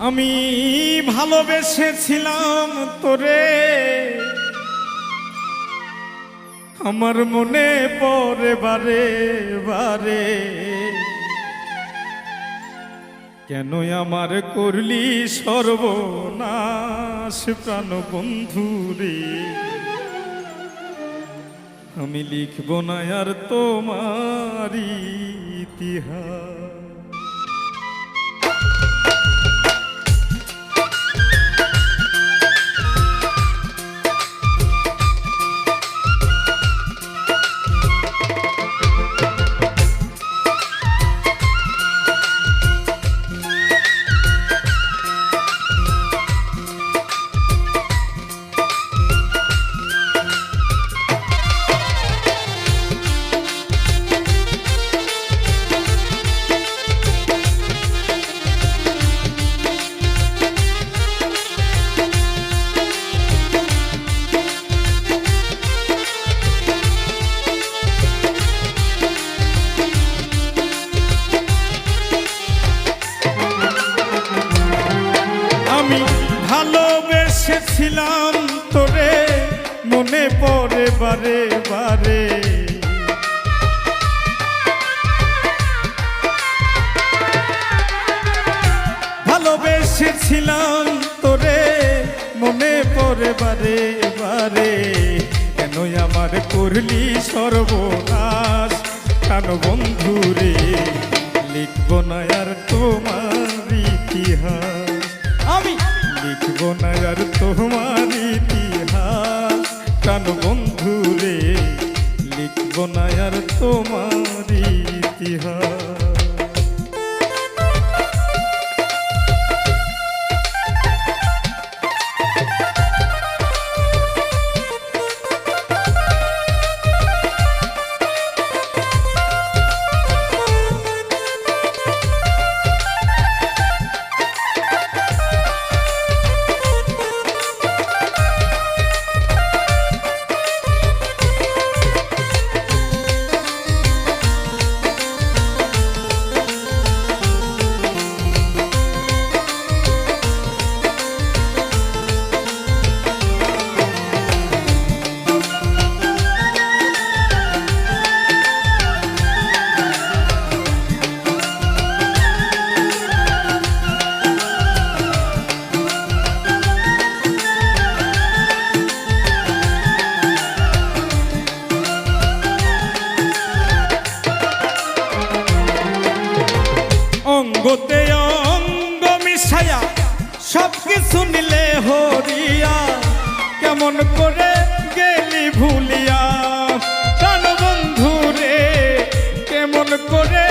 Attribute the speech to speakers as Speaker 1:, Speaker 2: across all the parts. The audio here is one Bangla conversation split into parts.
Speaker 1: আমি ভালোবেসেছিলাম তোরে। আমার মনে পরে বারে বারে। কেন আমার করলি সর্বনাশ প্রাণ বন্ধু রে। আমি লিখব না আর তোমার ইতিহাস। ভালোবেসেছিলাম তোরে, মনে পড়ে বারে বারে। ভালোবেসেছিলাম তোরে, মনে পড়ে বারে বারে। কেন আমার করলি সর্বনাশ? কেন বন্ধু রে লিখব না আর তোমার ইতিহাস? আর তোমার কেমন করে গেলি ভুলিয়া। প্রাণ বন্ধু রে কেমন করে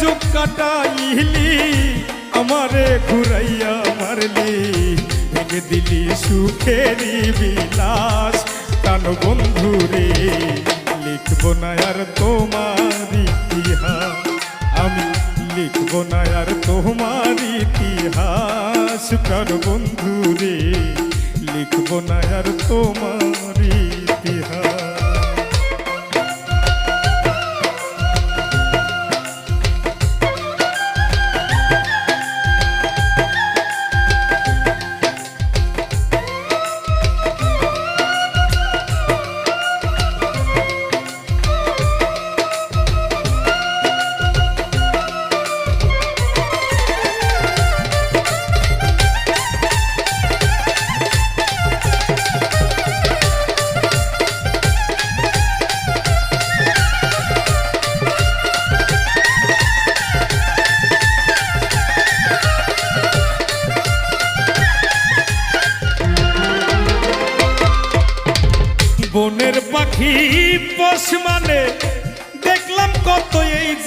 Speaker 1: যুগ কাটাইলি আমারে ঘুরাইয়া মারলি। ভেঙে দিলি সুখেরই বিলাস কান বন্ধু রে। লিখব না আর তোমার ইতিহাস। আমি লিখব না আর তোমার ইতিহাস, প্রাণ বন্ধু রে। লিখব না আর তোমার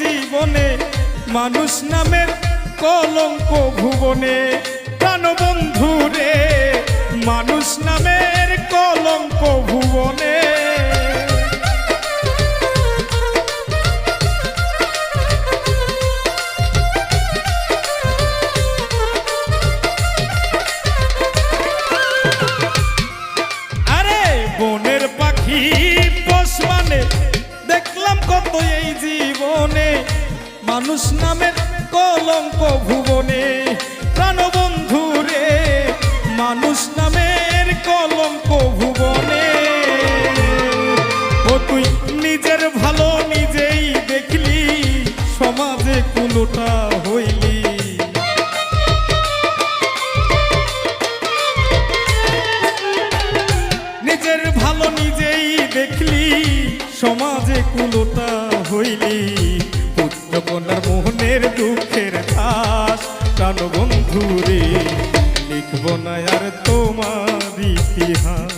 Speaker 1: জীবনে মানুষ নামের কলঙ্ক ভুবনে। প্রাণবন্ধু রে মানুষ নামের কলঙ্ক ভুবনে। মানুষ নামের কলঙ্ক ভুবনে, প্রাণবন্ধু রে। মানুষ নামের কলঙ্ক ভুবনে। ও তুই নিজের ভালো নিজেই দেখলি, সমাজে কুলোটা সমাজে কুলোটা হইলি, পুত্র কন্যার মোহনের দুঃখের ঘাস প্রাণ বন্ধু রে, লিখব না আর তোমার ইতিহাস।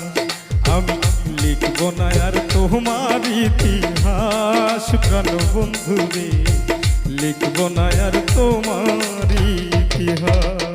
Speaker 1: আমি লিখব না আর তোমার ইতিহাস। বন্ধু রে, লিখব না আর তোমার ইতিহাস।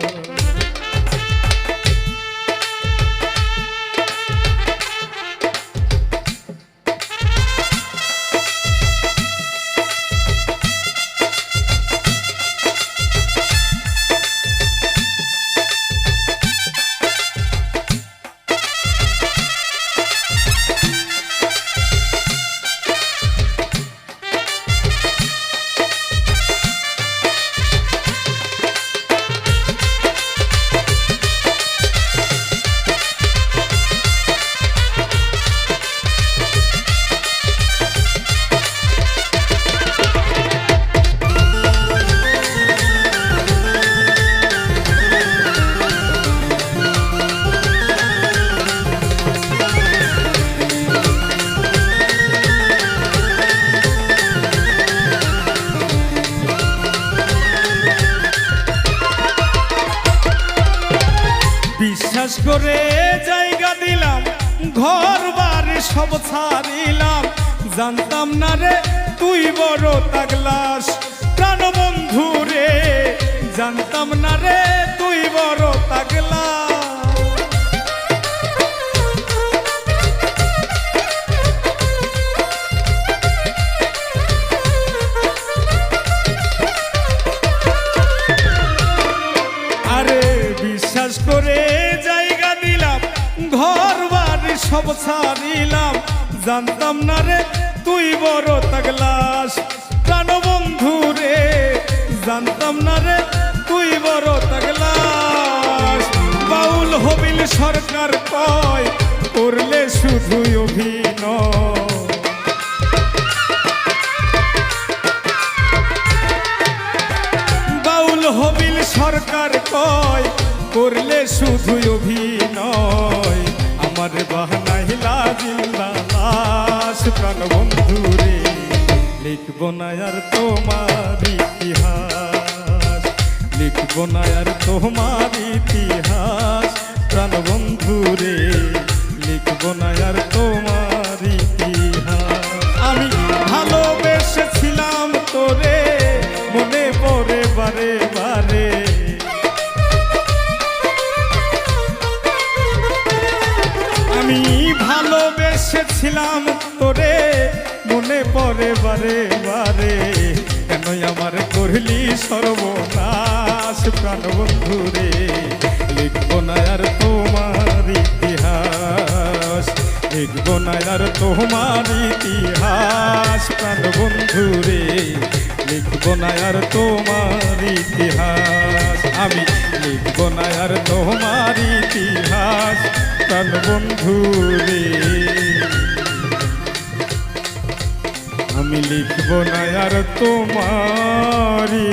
Speaker 1: জানতাম না রে, তুই বড় তাগলাস প্রাণ বন্ধু রে, জানতাম না রে, তুই বড় তাগলা আরে বিশ্বাস করে জায়গা দিলাম ঘর বাড়ি সব ছাড়িলাম জানতাম না রে, তুই বড় তাগলাস। প্রাণ বন্ধু রে, জানতাম না রে, তুই বড় তাগলাস। বাউল হবিল সরকার কয়, করলে শুধু অভিনয়। বাউল হবিল সরকার কয়, করলে শুধু অভিনয়। আমার লাশ প্রাণ বন্ধু রে লিখব আর তোমার ইতিহাস। লিখব না আর তোমার ইতিহাস। প্রাণ বন্ধু রে লিখব না আর তোমার ইতিহাস। আমি ভালোবেসেছিলাম তোরে, মনে পড়ে বারে বারে। আমি ভালোবেসেছিলাম বারে বারে কেন আমার করলি সর্বনাশ প্রাণ বন্ধু রে? লিখব না আর তোমার ইতিহাস, লিখব না আর তোমার ইতিহাস প্রাণ বন্ধু রে? লিখব না আর তোমার ইতিহাস, আমি লিখব না আর তোমার ইতিহাস প্রাণ বন্ধু রে। আমি লিখব না আর তোমারি